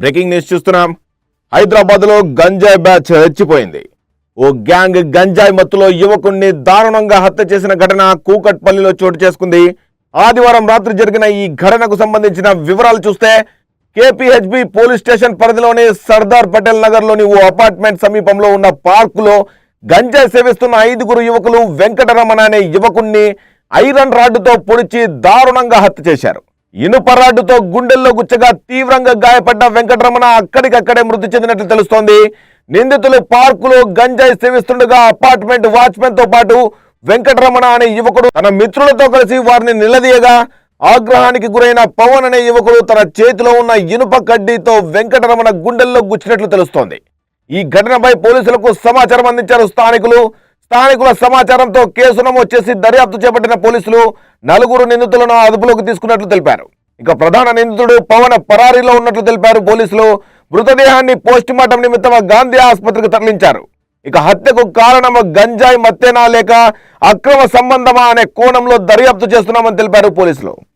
Breaking news చూస్తున్నాం. హైదరాబాద్లో గంజాయి బ్యాచ్ రెచ్చిపోయింది. ఓ గ్యాంగ్ గంజాయి మత్తులో యువకుణ్ణి దారుణంగా హత్య చేసిన ఘటన కూకట్పల్లిలో చోటు చేసుకుంది. ఆదివారం రాత్రి జరిగిన ఈ ఘటనకు సంబంధించిన వివరాలు చూస్తే కేపీహెచ్బి పోలీస్ స్టేషన్ పరిధిలోని సర్దార్ పటేల్ నగర్లోని ఓ అపార్ట్మెంట్ సమీపంలో ఉన్న పార్కులో గంజాయి సేవిస్తున్న ఐదుగురు యువకులు వెంకటరమణ అనే యువకుణ్ణి ఐరన్ రాడ్డుతో పొడిచి దారుణంగా హత్య చేశారు. ఇనుపరాడ్డుతో గుండెల్లో గుచ్చగా తీవ్రంగా గాయపడ్డ వెంకటరమణ అక్కడికక్కడే మృతి చెందినట్లు తెలుస్తోంది. నిందితులు పార్కులో గంజాయి సేవిస్తుండగా అపార్ట్మెంట్ వాచ్మెన్తో పాటు వెంకటరమణ అనే యువకుడు తన మిత్రులతో కలిసి వారిని నిలదీయగా ఆగ్రహానికి గురైన పవన్ అనే యువకుడు తన చేతిలో ఉన్న ఇనుప కడ్డీతో వెంకటరమణ గుండెల్లో గుచ్చినట్లు తెలుస్తోంది. ఈ ఘటనపై పోలీసులకు సమాచారం అందించారు స్థానికులు. స్థానికుల సమాచారంతో కేసు నమోదు చేసి దర్యాప్తు చేపట్టిన పోలీసులు నలుగురు నిందితులను అదుపులోకి తీసుకున్నట్లు తెలిపారు. ఇక ప్రధాన నిందితుడు పవన్ పరారీలో ఉన్నట్లు తెలిపారు పోలీసులు. మృతదేహాన్ని పోస్టుమార్టం నిమిత్తం గాంధీ ఆసుపత్రికి తరలించారు. ఇక హత్యకు కారణం గంజాయి మత్తేనా లేక అక్రమ సంబంధమా అనే కోణంలో దర్యాప్తు చేస్తున్నామని తెలిపారు పోలీసులు.